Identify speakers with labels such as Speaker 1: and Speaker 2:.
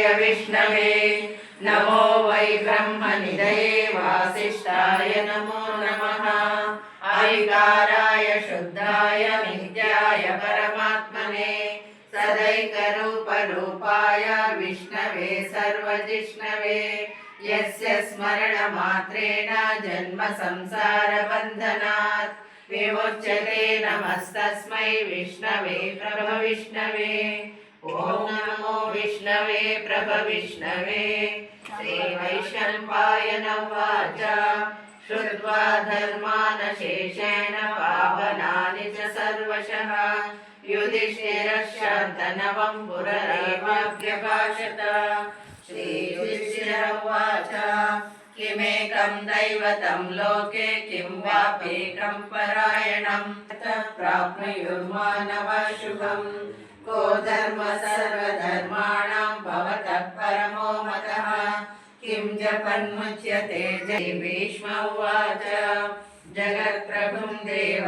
Speaker 1: विष्णवे नमो वै ब्रह्मनिधये वासिष्ठाय नमो नमः ऐकाराय शुद्धाय नित्याय परमात्मने सदैकरूपरूपाय विष्णवे सर्वजिष्णवे यस्य स्मरणमात्रेण जन्म संसारबन्धनात् विमुच्यते नमस्तस्मै विष्णवे प्रभविष्णवे ॐ नमो विष्णवे प्रभविष्णवे श्रीवैशम्पायन उवाच श्रुत्वा धर्मानशेषेण पावनानि च सर्वशः युधिष्ठिरशान्तनवं पुररेवाभ्यभाषत श्रीयुधिष्ठिर उवाच किमेकं दैवतं लोके किं वाप्येकं परायणं ततः प्राप्नुयुर्मानवः शुभम् को धर्म किं जपन्मुच्यते जय भीष्म उवाच जगत्प्रभुं देवदेव